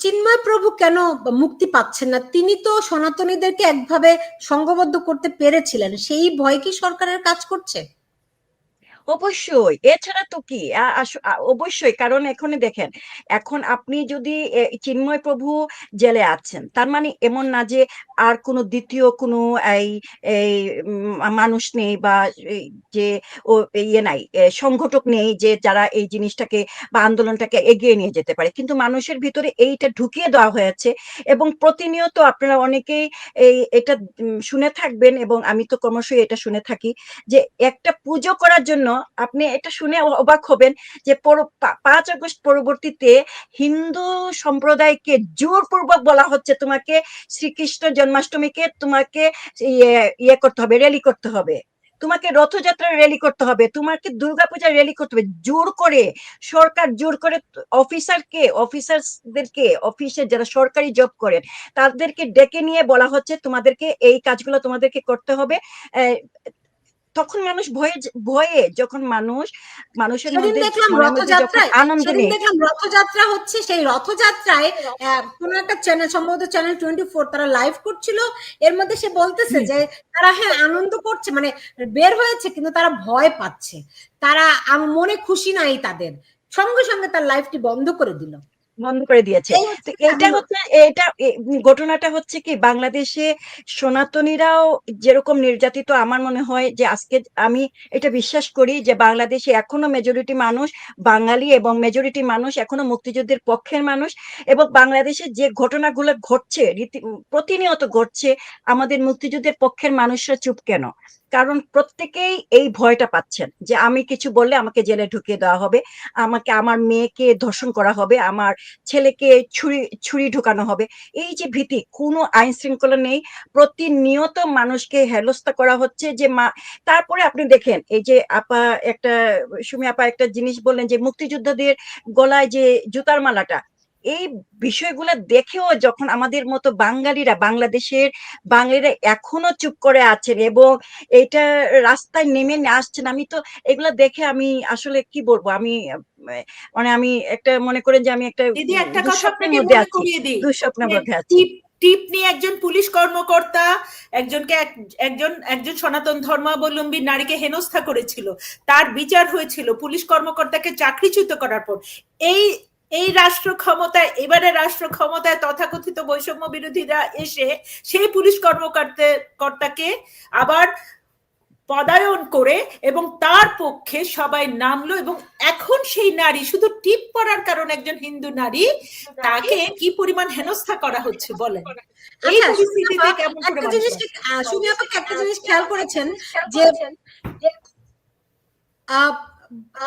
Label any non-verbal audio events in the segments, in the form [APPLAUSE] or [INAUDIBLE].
চিন্ময় প্রভু কেন মুক্তি পাচ্ছেন না? তিনি তো সনাতনীদেরকে একভাবে সংঘবদ্ধ করতে পেরেছিলেন। সেই ভয় কি সরকারের কাজ করছে? অবশ্যই। এছাড়া তো কি? অবশ্যই। কারণ এখানে দেখেন, এখন আপনি যদি চিন্ময় প্রভু জেলে আছেন, তার মানে এমন না যে আর কোনো দ্বিতীয় কোনো এই এই মানুষ নেই বা যে, ও ইয়ে নাই সংগঠক নেই যে যারা এই জিনিসটাকে বা আন্দোলনটাকে এগিয়ে নিয়ে যেতে পারে। কিন্তু মানুষের ভিতরে এইটা ঢুকিয়ে দেওয়া হয়েছে এবং প্রতিনিয়ত আপনারা অনেকেই এই, এটা শুনে থাকবেন এবং আমি তো ক্রমশই এটা শুনে থাকি যে একটা পুজো করার জন্য আপনি এটা শুনে অবাক হবেন যে পাঁচ আগস্ট পরবর্তীতে হিন্দু সম্প্রদায়কে জোরপূর্বক বলা হচ্ছে, তোমাকে শ্রীকৃষ্ণ জন্মাষ্টমীকে তোমাকে ইয়ে ইয়ে করতে হবে র্যালি করতে হবে। তোমাকে রথযাত্রা র্যালি করতে হবে, তোমাকে দুর্গাপূজা র্যালি করতে হবে। জোর করে সরকার, জোর করে অফিসারকে অফিসারদেরকে অফিসে যারা সরকারি জব করেন, তাদেরকে ডেকে নিয়ে বলা হচ্ছে, তোমাদেরকে এই কাজগুলো তোমাদেরকে করতে হবে। তখন মানুষ ভয়ে ভয়ে যখন মানুষ মানুষের মধ্যে দেখলাম রথযাত্রায় আনন্দ নেই। দেখলাম রথযাত্রা হচ্ছে সেই রথযাত্রায় কোন একটা চ্যানেল সম্ভবত চ্যানেল টোয়েন্টি ফোর তারা লাইভ করছিল। এর মধ্যে সে বলতেছে যে তারা হ্যাঁ আনন্দ করছে মানে বের হয়েছে কিন্তু তারা ভয় পাচ্ছে। তারা মনে খুশি নাই তাদের। সঙ্গে সঙ্গে তার লাইফটি বন্ধ করে দিল। বন্ধ করে দিয়েছে। তো এটা হচ্ছে এটা ঘটনাটা হচ্ছে কি বাংলাদেশে সনাতনীরাও যেরকম নির্যাতিত আমার মনে হয় যে আজকে আমি এটা বিশ্বাস করি যে বাংলাদেশে এখনও মেজরিটি মানুষ বাঙালি এবং মেজরিটি মানুষ এখনও মুক্তিযুদ্ধের পক্ষের মানুষ এবং বাংলাদেশে যে ঘটনাগুলো ঘটছে রীতি প্রতিনিয়ত ঘটছে আমাদের মুক্তিযুদ্ধের পক্ষের মানুষরা চুপ কেন? কারণ প্রত্যেকেই এই ভয়টা পাচ্ছেন যে আমি কিছু বললে আমাকে জেলে ঢুকিয়ে দেওয়া হবে আমাকে আমার মেয়েকে ধর্ষণ করা হবে আমার ছেলেকে ছুরি ছুরি ঢুকানো হবে। এই যে ভীতি, কোনো আইন শৃঙ্খলা নেই। প্রতিনিয়ত মানুষকে হেলস্তা করা হচ্ছে যে মা, তারপরে আপনি দেখেন, এই যে আপা একটা, সুমি আপা একটা জিনিস বললেন যে মুক্তিযোদ্ধাদের গলায় যে জুতার মালাটা এই বিষয়গুলো দেখেও যখন আমাদের মতো বাঙালিরা বাংলাদেশের বাঙালিরা এখনও চুপ করে আছেন এবং এটা রাস্তায় নেমে আসছেন আমি তো এগুলা দেখে আমি আসলে কি বলব? আমি মানে আমি একটা মনে করেন যে আমি একটা দুঃস্বপ্নের মধ্যে আছি দুঃস্বপ্নের মধ্যে আছি। টিপ নিয়ে একজন পুলিশ কর্মকর্তা একজনকে এক- একজন একজন সনাতন ধর্মাবলম্বী নারীকে হেনস্থা করেছিল। তার বিচার হয়েছিল পুলিশ কর্মকর্তাকে চাকরিচ্যুত করার পর। এই এই রাষ্ট্র ক্ষমতায় এবারে রাষ্ট্র ক্ষমতায় তথাকথিত বৈষম্য বিরোধীরা এসে সেই পুলিশ কর্মকর্তা কর্তাকে আবার পদায়ন করে এবং তার পক্ষে সবাই নামলো এবং এখন সেই নারী শুধু টিপ পড়ার কারণে একজন হিন্দু নারী তাকে কি পরিমাণ হেনস্থা করা হচ্ছে বলেন? এই আচ্ছা, পরিস্থিতিতে কেমন একটা জিনিস একটা খেয়াল করেছেন যে আহ,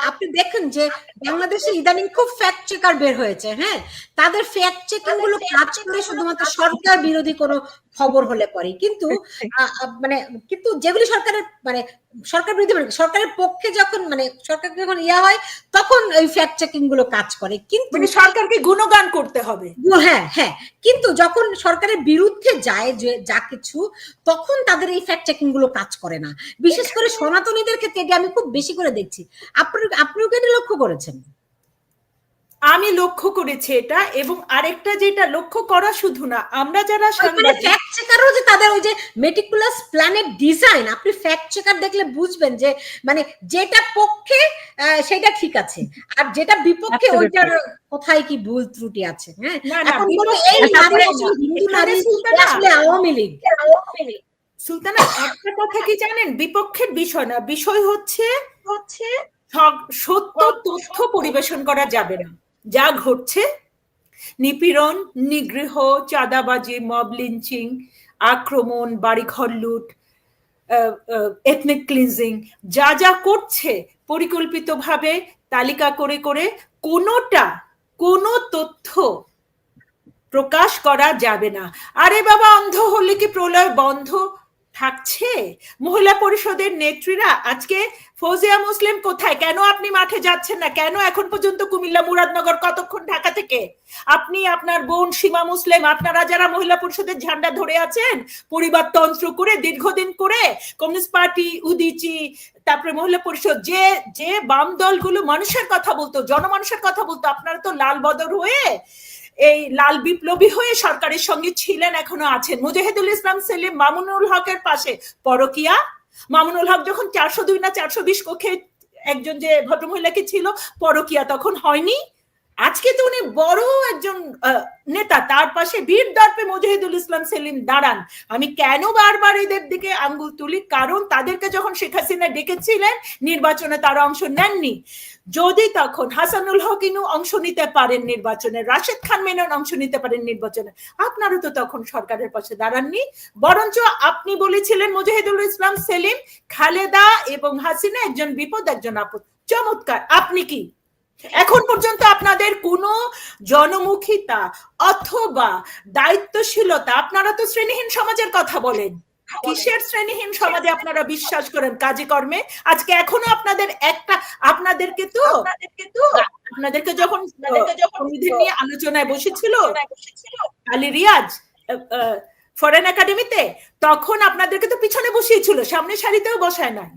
আপনি দেখেন যে বাংলাদেশে ইদানিং খুব ফ্যাক্ট চেকার বের হয়েছে হ্যাঁ? তাদের ফ্যাক্ট চেকিংগুলো কাজ করে শুধুমাত্র সরকার বিরোধী কোনো খবর হলে পরে কিন্তু [LAUGHS] মানে কিন্তু যেগুলি সরকারের মানে সরকার বিরোধী মানে সরকারের পক্ষে যখন মানে সরকার যখন ইয়া হয় তখন ওই ফ্যাক্ট চেকিংগুলো কাজ করে। কিন্তু মানে সরকারকে গুণগান করতে হবে। হ্যাঁ হ্যাঁ। কিন্তু যখন সরকারের বিরুদ্ধে যায় যে যা কিছু তখন তাদের এই ফ্যাক্ট চেকিংগুলো কাজ করে না। বিশেষ করে সনাতনীদের ক্ষেত্রে এটা আমি খুব বেশি করে দেখছি। আপনি আপনিও কি এটা লক্ষ্য করেছেন? আমি লক্ষ্য করেছি এটা এবং আরেকটা যেটা লক্ষ্য করা শুধু না আমরা যারা ফ্যাক্ট চেকারও যে তাদের ওই যে মেটিকুলাস প্ল্যানের ডিজাইন আপনি ফ্যাক্ট চেকার দেখলে বুঝবেন যে মানে যেটা পক্ষে সেটা ঠিক আছে। আর যেটা বিপক্ষে ওইটার কোথায় কি ভুল ত্রুটি আছে হ্যাঁ? না না এখন বলব এই নারী হিন্দু নারী সুলতানা, আসলে আওয়ামী লীগ। সুলতানা একটা কথা কি জানেন? বিপক্ষের বিষয় না বিষয় হচ্ছে হচ্ছে সব- সত্য তথ্য পরিবেশন করা যাবে না। যা ঘটছে? নিপীড়ন, নিগৃহ, চাঁদাবাজি মব লিঞ্চিং আক্রমণ, বাড়িঘর লুট এথনিক ক্লিনজিং যা যা করছে পরিকল্পিতভাবে তালিকা করে করে কোনোটা, কোনো তথ্য প্রকাশ করা যাবে না। আরে বাবা, অন্ধ হলে কি প্রলয় বন্ধ? থাকছে? মহিলা পরিষদের নেত্রীরা আজকে ফৌজিয়া মুসলিম কোথায়? কেন আপনি মাঠে যাচ্ছেন না? কেন এখন পর্যন্ত কুমিল্লা মুরাদনগর কতক্ষণ ঢাকা থেকে? আপনি আপনার বোন সীমা মুসলিম, আপনারা যারা মহিলা পরিষদের ঝান্ডা ধরে আছেন পরিবারতন্ত্র করে, দীর্ঘদিন করে, কমিউনিস্ট পার্টি, উদিচি, তারপরে মহিলা পরিষদ, যে যে বাম দলগুলো মানুষের কথা বলতো, জনমানুষের কথা বলতো, আপনারা তো লাল বদর হয়ে এই লাল বিপ্লবী হয়ে সরকারের সঙ্গে ছিলেন, এখনও আছেন। মুজাহিদুল ইসলাম সেলিম মামুনুল হকের পাশে। পরকিয়া? মামুনুল হক যখন চারশো দুই না চারশো বিশ কক্ষে একজন যে ভদ্রমহিলাকে ছিল, পরকিয়া তখন হয়নি? আজকে তো উনি বড় একজন নেতা, তার পাশে বীর দর্পে মুজাহিদুল ইসলাম সেলিম দাঁড়ান। আমি কেন বারবার এদের দিকে আঙ্গুল তুলি? কারণ তাদেরকে যখন শেখ হাসিনা ডেকেছিলেন, নির্বাচনে তারা অংশ নেননি। যদি তখন হাসানুল হক ইনু অংশ নিতে পারেন নির্বাচনে, রাশেদ খান মেনন অংশ নিতে পারেন নির্বাচনে, আপনারা তো তখন সরকারের পাশে দাঁড়াননি। বরঞ্চ আপনি বলেছিলেন মুজাহিদুল ইসলাম সেলিম, খালেদা এবং হাসিনা একজন বিপদ, একজন আপদ। চমৎকার। আপনি কি? এখন পর্যন্ত আপনাদের কোনো জনমুখিতা অথবা দায়িত্বশীলতা আপনারা তো শ্রেণীহীন সমাজের কথা বলেন। কিসের শ্রেণীহীন সমাজে আপনারা বিশ্বাস করেন? কাজে কর্মে? আজকে এখনও আপনাদের একটা আপনাদেরকে তো আপনাদেরকে যখন নিয়ে আলোচনায় বসেছিল আলী রিয়াজ ফরেন একাডেমিতে তখন আপনাদেরকে তো পিছনে বসিয়েছিল সামনে সারিতেও বসায় নাই।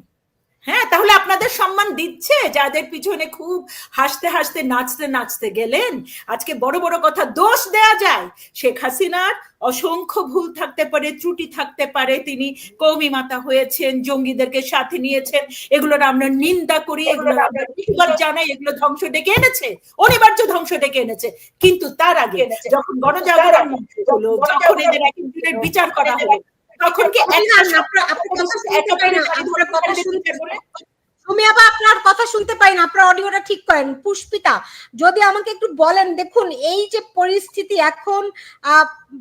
হ্যাঁ তাহলে আপনাদের সম্মান দিচ্ছে? যাদের পিছনে খুব হাসতে হাসতে নাচতে নাচতে গেলেন আজকে বড় বড় কথা দোষ দেয়া যায়। শেখ হাসিনার অসংখ্য ভুল থাকতে পারে ত্রুটি থাকতে পারে। তিনি কৌমি মাতা হয়েছেন জঙ্গিদেরকে সাথে নিয়েছেন। এগুলোর আমরা নিন্দা করি এগুলোর আমরা জানাই এগুলো ধ্বংস ডেকে এনেছে। অনিবার্য ধ্বংস ডেকে এনেছে। কিন্তু তার আগে যখন গণজাগরণ হলো যখন এদের এক বিচার করা হলো তখন কি একটা আপনার- আপনার কথা শুনতে পাই না, আপনার অডিওটা ঠিক করেন। পুষ্পিতা যদি আমাকে একটু বলেন দেখুন এই যে পরিস্থিতি এখন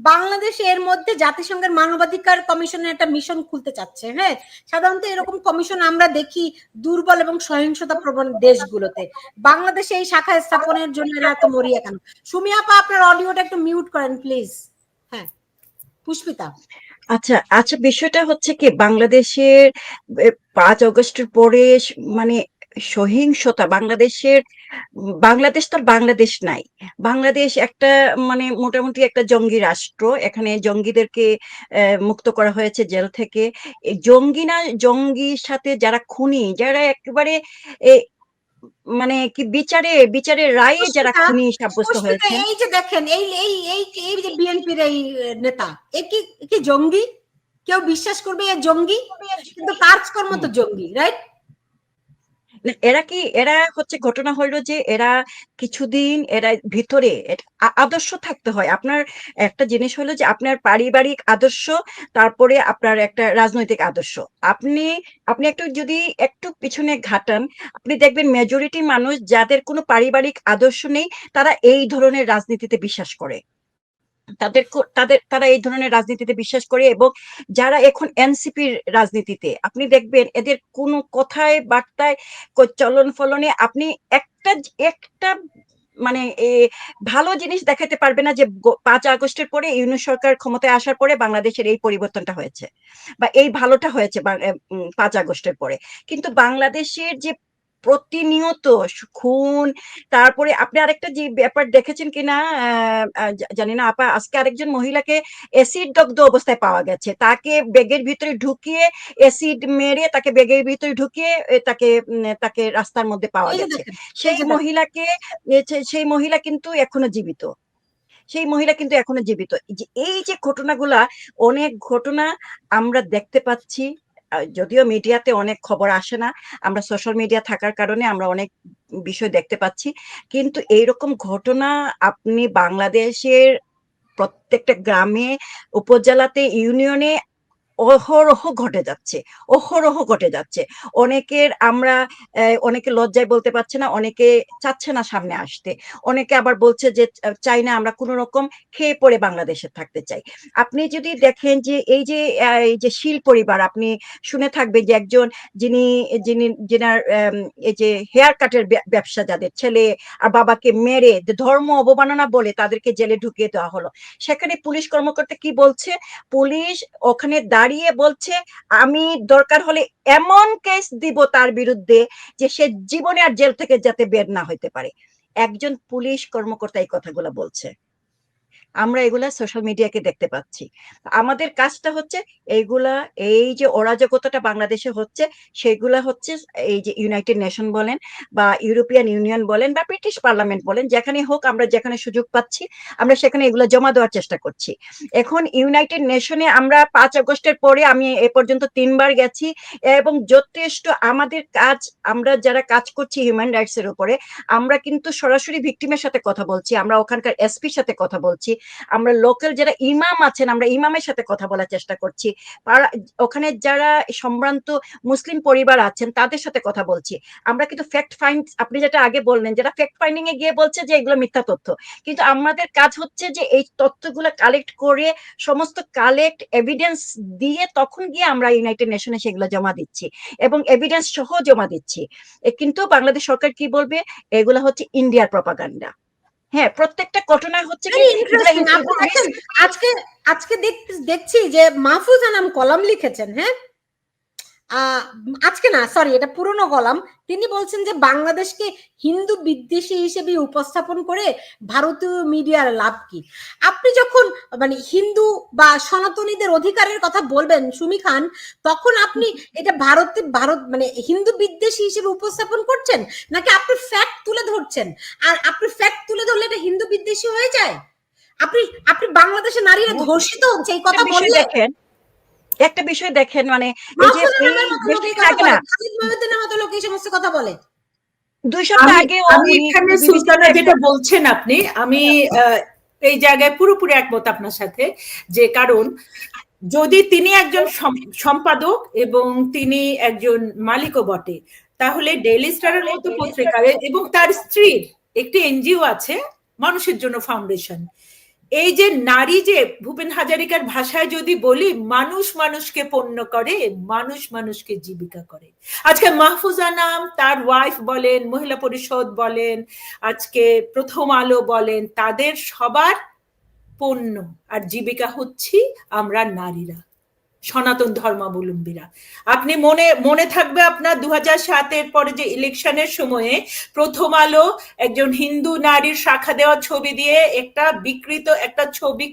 বাংলাদেশ এর মধ্যে জাতিসংঘের মানবাধিকার কমিশনের একটা মিশন খুলতে চাচ্ছে হ্যাঁ? সাধারণত এরকম কমিশন আমরা দেখি দুর্বল এবং সহিংসতা প্রবণ দেশগুলোতে। বাংলাদেশে এই শাখা স্থাপনের জন্য এরা এত মরিয়া কেন? সুমি আপা আপনার অডিওটা একটু মিউট করেন প্লিজ। হ্যাঁ। পুষ্পিতা। আচ্ছা আচ্ছা বিষয়টা হচ্ছে কি, বাংলাদেশের পাঁচ আগস্টের পরে মানে সহিংসতা বাংলাদেশের, বাংলাদেশ তো বাংলাদেশ নাই। বাংলাদেশ একটা মানে মোটামুটি একটা জঙ্গি রাষ্ট্র। এখানে জঙ্গিদেরকে মুক্ত করা হয়েছে জেল থেকে। জঙ্গি না, জঙ্গির সাথে যারা খুনি, যারা একেবারে মানে কি বিচারে বিচারে রায়ে যারা খুনি সাব্যস্ত হয়েছে এই যে দেখেন এই এই এই এই যে বিএনপির এই নেতা এ কি কি জঙ্গি? কেউ বিশ্বাস করবে এ জঙ্গি? কিন্তু কাজকর্ম তো জঙ্গি রাইট এরা কি, এরা হচ্ছে ঘটনা হলো যে এরা কিছুদিন এরা ভিতরে আদর্শ থাকতে হয়। আপনার একটা জিনিস হলো যে আপনার পারিবারিক আদর্শ, তারপরে আপনার একটা রাজনৈতিক আদর্শ। আপনি আপনি একটু যদি একটু পিছনে ঘাটান, আপনি দেখবেন মেজরিটি মানুষ যাদের কোনো পারিবারিক আদর্শ নেই, তারা এই ধরনের রাজনীতিতে বিশ্বাস করে। তাদের তাদের, তারা এই ধরনের রাজনীতিতে বিশ্বাস করে এবং যারা এখন এনসিপির রাজনীতিতে, আপনি দেখবেন এদের কোনো কথায়, বার্তায় চলন ফলনে আপনি একটা একটা মানে ভালো জিনিস দেখাতে পারবে না যে পাঁচ আগস্টের পরে ইউনিট সরকার ক্ষমতায় আসার পরে বাংলাদেশের এই পরিবর্তনটা হয়েছে বা এই ভালোটা হয়েছে পাঁচ আগস্টের পরে। কিন্তু বাংলাদেশের যে প্রতিনিয়ত খুন। তারপরে আপনি আরেকটা যে ব্যাপার দেখেছেন কিনা জানি না আপা আজকে আরেকজন মহিলাকে অ্যাসিড দগ্ধ অবস্থায় পাওয়া গেছে। তাকে ব্যাগের ভিতরে ঢুকিয়ে অ্যাসিড মেরে তাকে ব্যাগের ভিতরে ঢুকিয়ে তাকে তাকে রাস্তার মধ্যে পাওয়া গেছে। সেই মহিলাকে সেই মহিলা কিন্তু এখনও জীবিত। সেই মহিলা কিন্তু এখনও জীবিত। এই যে- ঘটনাগুলা অনেক ঘটনা আমরা দেখতে পাচ্ছি। যদিও মিডিয়াতে অনেক খবর আসে না, আমরা সোশ্যাল মিডিয়া থাকার কারণে আমরা অনেক বিষয় দেখতে পাচ্ছি। কিন্তু এইরকম ঘটনা আপনি বাংলাদেশের প্রত্যেকটা গ্রামে, উপজেলাতে, ইউনিয়নে অহরহ ঘটে যাচ্ছে, অহরহ ঘটে যাচ্ছে। অনেকের আমরা অনেকে লজ্জায় বলতে পারছে না, অনেকে চাচ্ছে না সামনে আসতে। অনেকে আবার বলছে যে, চাই না আমরা কোনো রকম খেয়ে পড়ে বাংলাদেশে থাকতে চাই। আপনি যদি দেখেন যে, এই যে এই যে শীল পরিবার, আপনি শুনে থাকবেন যে একজন যিনি যিনি, যিনার এই যে হেয়ার কাটের ব্যবসা যাদের ছেলে আর বাবাকে মেরে ধর্ম অবমাননা বলে তাদেরকে জেলে ঢুকিয়ে দেওয়া হলো। সেখানে পুলিশ কর্মকর্তা কি বলছে? পুলিশ ওখানে দাঁড়িয়ে বলছে, আমি দরকার হলে এমন কেস দিব তার বিরুদ্ধে যে সে জীবনে আর জেল থেকে যাতে বের না হইতে পারে। একজন পুলিশ কর্মকর্তা এই কথাগুলো বলছে। আমরা এগুলা সোশ্যাল মিডিয়াকে দেখতে পাচ্ছি। আমাদের কাজটা হচ্ছে এইগুলা, এই যে অরাজকতাটা বাংলাদেশে হচ্ছে, সেগুলা হচ্ছে এই যে ইউনাইটেড নেশন বলেন বা ইউরোপিয়ান ইউনিয়ন বলেন বা ব্রিটিশ পার্লামেন্ট বলেন, যেখানে হোক আমরা যেখানে সুযোগ পাচ্ছি, আমরা সেখানে এগুলো জমা দেওয়ার চেষ্টা করছি। এখন ইউনাইটেড নেশনে আমরা পাঁচ আগস্টের পরে আমি এ পর্যন্ত তিনবার গেছি এবং যথেষ্ট আমাদের কাজ, আমরা যারা কাজ করছি হিউম্যান রাইটস এর উপরে, আমরা কিন্তু সরাসরি ভিকটিমের সাথে কথা বলছি, আমরা ওখানকার এসপির সাথে কথা বলছি। আমরা লোকাল যারা ইমাম আছেন, আমরা ইমামের সাথে কথা বলার চেষ্টা করছি ওখানে যারা সম্ভ্রান্ত মুসলিম পরিবার আছেন, তাদের সাথে কথা বলছি। আমরা কিন্তু ফ্যাক্ট ফাইন্ড আপনি যেটা আগে বললেন যেটা ফ্যাক্ট ফাইন্ডিং এ গিয়ে বলছে যে এগুলো মিথ্যা তথ্য, কিন্তু আমাদের কাজ হচ্ছে যে এই তথ্যগুলো কালেক্ট করে, সমস্ত কালেক্ট এভিডেন্স দিয়ে তখন গিয়ে আমরা ইউনাইটেড নেশনে সেগুলো জমা দিচ্ছি, এবং এভিডেন্স সহ জমা দিচ্ছি। কিন্তু বাংলাদেশ সরকার কি বলবে? এগুলো হচ্ছে ইন্ডিয়ার প্রপাগান্ডা হ্যাঁ প্রত্যেকটা ঘটনা হচ্ছে দেখেন, আজকে আজকে দেখ- দেখছি যে মাহফুজ আনাম কলাম লিখেছেন হ্যাঁ? আজকে না সরি এটা পুরনো কলাম। তিনি বলছেন যে বাংলাদেশকে হিন্দু বিদ্বেষী হিসেবে উপস্থাপন করে ভারতীয় মিডিয়ার লাভ কি? আপনি যখন মানে হিন্দু বা সনাতনীদের অধিকারের কথা বলবেন সুমি খান তখন আপনি এটা ভারতে ভারত মানে হিন্দু বিদ্বেষী হিসেবে উপস্থাপন করছেন? নাকি আপনি ফ্যাক্ট তুলে ধরছেন? আর আপনি ফ্যাক্ট তুলে ধরলে এটা হিন্দু বিদ্বেষী হয়ে যায়? আপনি আপনি বাংলাদেশের নারীরা ধর্ষিত হচ্ছে এই কথা বললে দেখেন একটা বিষয় দেখেন মানে এই যে এই কথা বলে, সমস্ত কথা দুই সপ্তাহ আগে আমি এখানে সুলতানা যেটা বলছেন আপনি আমি আহ, এই জায়গায় পুরোপুরি একমত আপনার সাথে যে কারণ যদি তিনি একজন সম্পাদক এবং তিনি একজন মালিকও বটে তাহলে ডেইলি স্টারের মতো পত্রিকার এবং তার স্ত্রীর একটি এনজিও আছে মানুষের জন্য ফাউন্ডেশন। এই যে নারী যে ভূপেন হাজারিকার ভাষায় যদি বলি, মানুষ মানুষকে পণ্য করে, মানুষ মানুষকে জীবিকা করে। আজকে মাহফুজা নাম, তার ওয়াইফ বলেন, মহিলা পরিষদ বলেন, আজকে প্রথম আলো বলেন, তাদের সবার পণ্য। আর জীবিকা হচ্ছি আমরা নারীরা। সনাতন ধর্মাবলম্বীরা। আপনি মনে মনে থাকবে আপনার দু হাজার সাতের পরে যে ইলেকশনের সময়ে প্রথম আলো একজন হিন্দু নারীর শাখা দেওয়া ছবি দিয়ে একটা বিকৃত একটা ছবি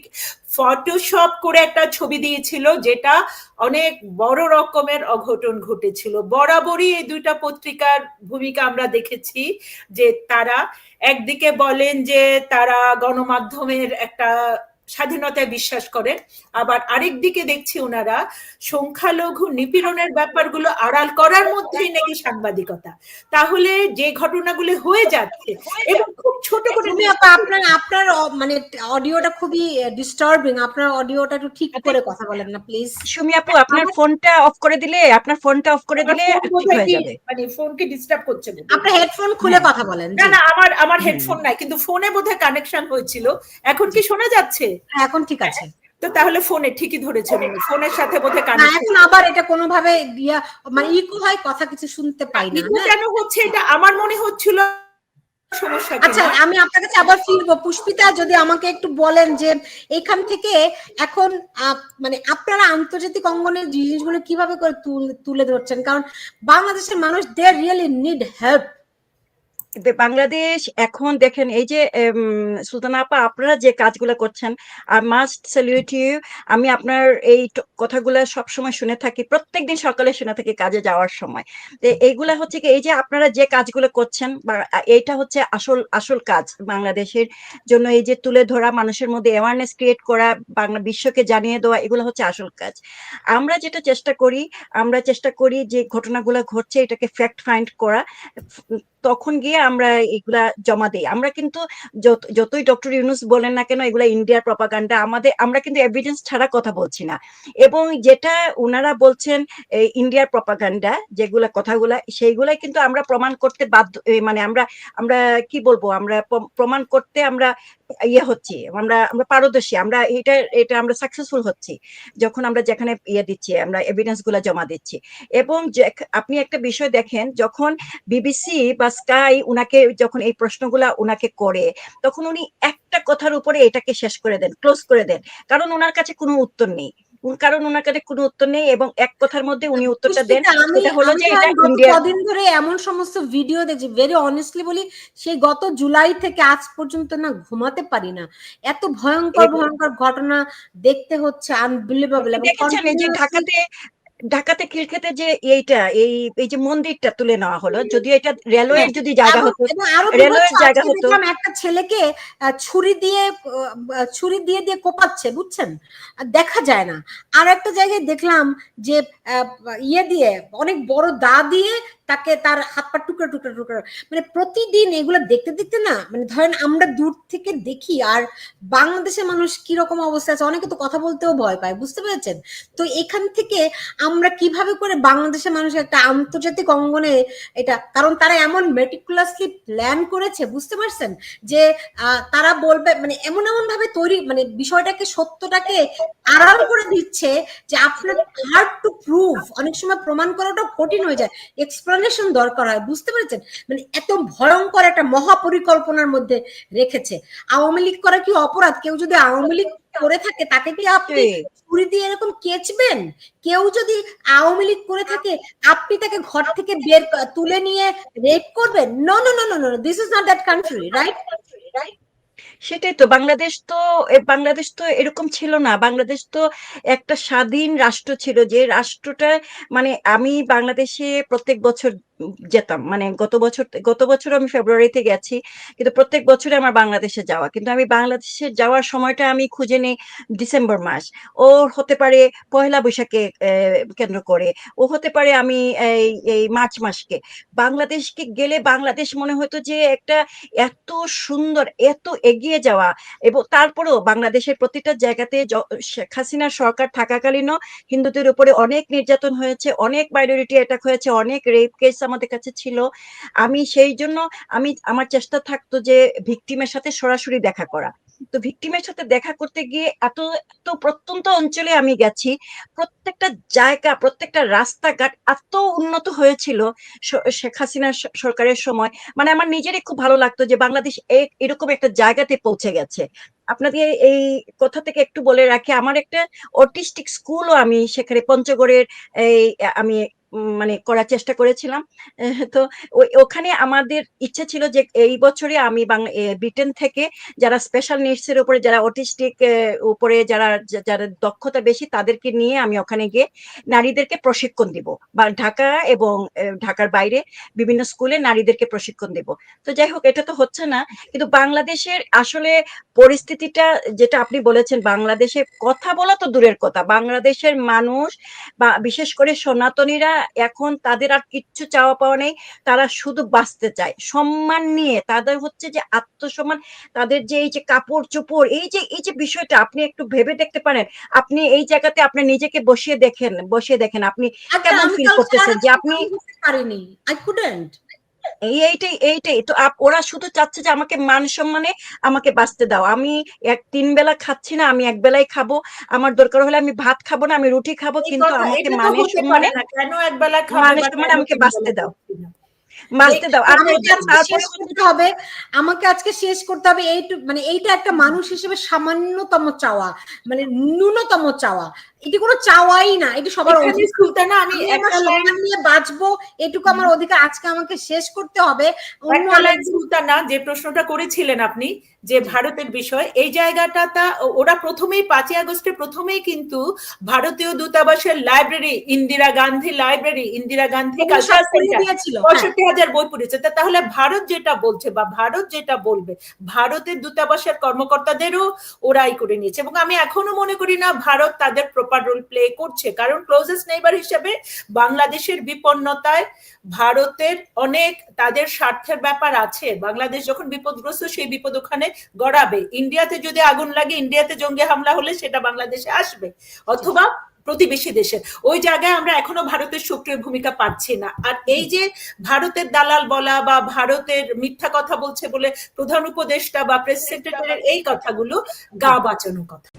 ফটোশপ করে একটা ছবি দিয়েছিল, যেটা অনেক বড় রকমের অঘটন ঘটেছিল। বরাবরই এই দুইটা পত্রিকার ভূমিকা আমরা দেখেছি যে তারা একদিকে বলেন যে তারা গণমাধ্যমের একটা স্বাধীনতায় বিশ্বাস করেন। আবার আরেক দিকে দেখছি ওনারা সংখ্যালঘু নিপীড়নের ব্যাপারগুলো আড়াল করার মধ্যেই নাকি সাংবাদিকতা। তাহলে যে ঘটনাগুলো হয়ে যাচ্ছে এবং খুব ছোট করে আপনার আপনার মানে অডিওটা খুবই ডিস্টার্বিং আপনার অডিওটা একটু ঠিক করে কথা বলেন না প্লিজ সুমি আপু আপনার ফোনটা অফ করে দিলে আপনার ফোনটা অফ করে দিলে ঠিক হয়ে যাবে। মানে ফোনকে ডিস্টার্ব করছে বোধহয়। আপনার হেডফোন খুলে কথা বলেন না না আমার আমার হেডফোন নাই কিন্তু ফোনে বোধহয় কানেকশন হয়েছিল। এখন কি শোনা যাচ্ছে? হ্যাঁ, এখন ঠিক আছে। তো তাহলে ফোনে ঠিকই ধরেছেন উনি। ফোনের সাথে বোধহয় না কানেকশন এখন আবার এটা কোনোভাবে দিয়া মানে ইকো হয় কথা কিছু শুনতে পাই না? কেন হচ্ছে এটা? আমার মনে হচ্ছিল সমস্যা আচ্ছা আমি আপনার কাছে আবার ফিরবো। পুষ্পিতা যদি আমাকে একটু বলেন যে এখান থেকে এখন মানে আপনারা আন্তর্জাতিক অঙ্গনের জিনিসগুলো কীভাবে করে তুল- ধরছেন? কারণ বাংলাদেশের মানুষ they really need help Bangladesh এখন দেখেন এই যে সুলতানা আপা, আপনারা যে কাজগুলো করছেন আই মাস্ট স্যালিউট ইউ আমি আপনার এই কথাগুলো সবসময় শুনে থাকি, প্রত্যেকদিন সকালে শুনে থাকি কাজে যাওয়ার সময়। এইগুলা হচ্ছে কি, এই যে আপনারা যে কাজগুলো করছেন এইটা হচ্ছে আসল আসল কাজ বাংলাদেশের জন্য, এই যে তুলে ধরা, মানুষের মধ্যে অ্যাওয়ারনেস ক্রিয়েট করা, বাংলা, বিশ্বকে জানিয়ে দেওয়া, এগুলো হচ্ছে আসল কাজ। আমরা যেটা চেষ্টা করি, আমরা চেষ্টা করি যে ঘটনাগুলো ঘটছে, এটাকে ফ্যাক্ট ফাইন্ড করা তখন গিয়ে আমরা এগুলা জমা দিই। আমরা কিন্তু যতই ডক্টর ইউনুস বলেন না কেন, এগুলা ইন্ডিয়ার প্রপাগান্ডা আমাদের, আমরা কিন্তু এভিডেন্স ছাড়া কথা বলছি না। এবং যেটা ওনারা বলছেন ইন্ডিয়ার প্রপাগান্ডা যেগুলা কথাগুলা, সেইগুলাই কিন্তু আমরা প্রমাণ করতে বাধ্য মানে আমরা আমরা কি বলব? আমরা প্র- প্রমাণ করতে আমরা ইয়ে হচ্ছি, আমরা আমরা পারদর্শী, আমরা এটা এটা আমরা সাকসেসফুল হচ্ছি, যখন আমরা যেখানে ইয়ে দিচ্ছি, আমরা এভিডেন্সগুলা জমা দিচ্ছি। এবং আপনি একটা বিষয় দেখেন, যখন বিবিসি বা স্কাই উনাকে, যখন এই প্রশ্নগুলা উনাকে করে, তখন উনি একটা কথার উপরে এটাকে শেষ করে দেন ক্লোজ করে দেন, কারণ ওনার কাছে কোনো উত্তর নেই। কারণ ওনার কাছে কোনো উত্তর নেই এবং এক কথার মধ্যে উনি উত্তরটা দেন। এটা হলো যে এটা ইন্ডিয়া কদিন ধরে এমন সমস্ত ভিডিও দেখছি ভেরি অনেস্টলি বলি সেই গত জুলাই থেকে আজ পর্যন্ত না ঘুমাতে পারি না। এত ভয়ঙ্কর ভয়ঙ্কর ঘটনা দেখতে হচ্ছে আনবিলিভেবল এবং দেখেছেন যে ঢাকাতে ঢাকাতে খিলখেতে যে এইটা এই এই যে মন্দিরটা তুলে নেওয়া হলো যদি এটা রেলওয়ের যদি জায়গা হতো রেলওয়ের জায়গা হতো। একটা ছেলেকে ছুরি দিয়ে ছুরি দিয়ে দিয়ে কোপাচ্ছে বুঝছেন? দেখা যায় না। আর একটা জায়গায় দেখলাম যে ইয়ে দিয়ে, অনেক বড় দা দিয়ে তাকে তার হাত পা টুকরো টুকরো টুকরো। মানে প্রতিদিন এগুলো দেখতে দেখতে না মানে ধরেন আমরা দূর থেকে দেখি, আর বাংলাদেশের মানুষ কীরকম অবস্থা আছে, অনেকে তো কথা বলতেও ভয় পায়, বুঝতে পেরেছেন? তো এখান থেকে আমরা কীভাবে করে বাংলাদেশের মানুষ একটা আন্তর্জাতিক অঙ্গনে এটা, কারণ তারা এমন মেটিকুলাসলি প্ল্যান করেছে, বুঝতে পারছেন? যে তারা বলবে মানে এমন এমন ভাবে তৈরি মানে বিষয়টাকে, সত্যটাকে আড়াল করে দিচ্ছে যে আপনার হার্ড টু প্রুভ অনেক সময় প্রমাণ করাটা কঠিন হয়ে যায়। এক্সপ্লানেশন দরকার হয় বুঝতে পেরেছেন? মানে এত ভয়ঙ্কর একটা মহাপরিকল্পনার মধ্যে রেখেছে। আওয়ামী লীগ করা কি অপরাধ? কেউ যদি আওয়ামী লীগ করে থাকে তাকে কি আপনি ছুরি দিয়ে এরকম কেচবেন? কেউ যদি আওয়ামী লীগ করে থাকে আপনি তাকে ঘর থেকে বের তুলে নিয়ে রেপ করবেন? No no no no no this is not that country right right সেটাই তো, বাংলাদেশ তো বাংলাদেশ তো এরকম ছিল না। বাংলাদেশ তো একটা স্বাধীন রাষ্ট্র ছিল যে রাষ্ট্রটা মানে আমি বাংলাদেশে প্রত্যেক বছর যেতাম। মানে গত বছর গত বছর আমি ফেব্রুয়ারিতে গেছি, কিন্তু প্রত্যেক বছরে আমার বাংলাদেশে যাওয়া। কিন্তু আমি বাংলাদেশে যাওয়ার সময়টা আমি খুঁজে নেই ডিসেম্বর মাস। ও হতে পারে পয়লা বৈশাখে কেন্দ্র করে। ও হতে পারে আমি এই এই মার্চ মাসকে। বাংলাদেশকে গেলে বাংলাদেশ মনে হতো যে একটা এত সুন্দর, এত এগিয়ে যাওয়া। এবং তারপরেও বাংলাদেশের প্রতিটা জায়গাতে শেখ হাসিনার সরকার থাকাকালীনও হিন্দুদের উপরে অনেক নির্যাতন হয়েছে, অনেক মাইনরিটি অ্যাটাক হয়েছে, অনেক রেপ কেস আমাদের কাছে ছিল। আমি সেই জন্য আমি, আমার চেষ্টা থাকতো যে ভিকটিমের সাথে সরাসরি দেখা করা। তো ভিকটিমের সাথে দেখা করতে গিয়ে এত এত প্রত্যন্ত অঞ্চলে আমি গেছি, প্রত্যেকটা জায়গা, প্রত্যেকটা রাস্তাঘাট এত উন্নত হয়েছিল শেখ হাসিনার সরকারের সময়। মানে আমার নিজেরই খুব ভালো লাগতো যে বাংলাদেশ এরকম একটা জায়গাতে পৌঁছে গেছে। আপনাদের এই কথা থেকে একটু বলে রাখি, আমার একটা অটিস্টিক স্কুলও আমি সেখানে পঞ্চগড়ের এই, আমি মানে করার চেষ্টা করেছিলাম। তো ওখানে আমাদের ইচ্ছে ছিল যে এই বছরে আমি ব্রিটেন থেকে যারা স্পেশাল নিডস এর উপরে, যারা অটিস্টিক উপরে যারা যারা দক্ষতা বেশি তাদেরকে নিয়ে আমি ওখানে গিয়ে নারীদেরকে প্রশিক্ষণ দিব। বা ঢাকা এবং ঢাকার বাইরে বিভিন্ন স্কুলে নারীদেরকে প্রশিক্ষণ দিব। তো যাই হোক, এটা তো হচ্ছে না। কিন্তু বাংলাদেশের আসলে পরিস্থিতিটা, যেটা আপনি বলেছেন, বাংলাদেশে কথা বলা তো দূরের কথা। বাংলাদেশের মানুষ বা বিশেষ করে সনাতনীরা এখন তাদের আর কিচ্ছু চাওয়া পাওয়া নেই। তারা শুধু বাঁচতে চায়। সম্মান নিয়ে তাদের হচ্ছে যে আত্মসম্মান তাদের যে এই যে কাপড় চোপড় এই যে এই যে বিষয়টা আপনি একটু ভেবে দেখতে পারেন। আপনি এই জায়গাতে আপনি নিজেকে বসিয়ে দেখেন বসিয়ে দেখেন। আপনি আচ্ছা কেমন ফিল করতেছেন যে আপনি- পারেনি। আই কুডেন্ট এইটাই এইটাই। তো আপ- ওরা শুধু চাচ্ছে যে আমাকে মান সম্মানে আমাকে বাঁচতে দাও। আমি এক তিন বেলা খাচ্ছি না আমি এক বেলাই খাব। আমার দরকার হলে আমি ভাত খাব না আমি রুটি খাব কিন্তু আমাকে মানে সম্মানে কেন এক বেলা মানে আমাকে বাঁচতে দাও। দাও। আর হবে। আমাকে আজকে শেষ করতে হবে এইটু মানে এইটা একটা মানুষ হিসেবে সামান্যতম চাওয়া। মানে ন্যূনতম চাওয়া। এটি কোনো চাওয়াই না। এটি সবার অধিকার। সুলতানা আমি একটা সম্মান নিয়ে বাঁচবো এটুকু আমার অধিকার। আজকে আমাকে শেষ করতে হবে। সুলতানা যে প্রশ্নটা করেছিলেন আপনি যে ভারতের বিষয় এই জায়গাটা তা ওরা প্রথমেই পাঁচই আগস্টে প্রথমেই কিন্তু ভারতীয় দূতাবাসের library Indira Gandhi library Indira Gandhi culture centre হাজার বই পড়েছে। তাহলে ভারত যেটা বলছে বা ভারত যেটা বলবে, ভারতের দূতাবাসের কর্মকর্তাদেরও ওরাই করে নিয়েছে। এবং আমি এখনও মনে করি না ভারত তাদের প্রপার রোল প্লে করছে। কারণ ক্লোজেস্ট নেইবার হিসেবে বাংলাদেশের বিপন্নতায় ভারতের অনেক তাদের স্বার্থের ব্যাপার আছে। বাংলাদেশ যখন বিপদগ্রস্ত, সেই বিপদ ওখানে গড়াবে। ইন্ডিয়াতে যদি আগুন লাগে, ইন্ডিয়াতে জঙ্গি হামলা হলে সেটা বাংলাদেশে আসবে। অথবা প্রতিবেশী দেশের। ওই জায়গায় আমরা এখনও ভারতের সক্রিয় ভূমিকা পাচ্ছি না। আর এই যে ভারতের দালাল বলা বা ভারতের মিথ্যা কথা বলছে বলে প্রধান উপদেষ্টা বা প্রেস সেক্রেটারির এই কথাগুলো গা বাঁচানো কথা।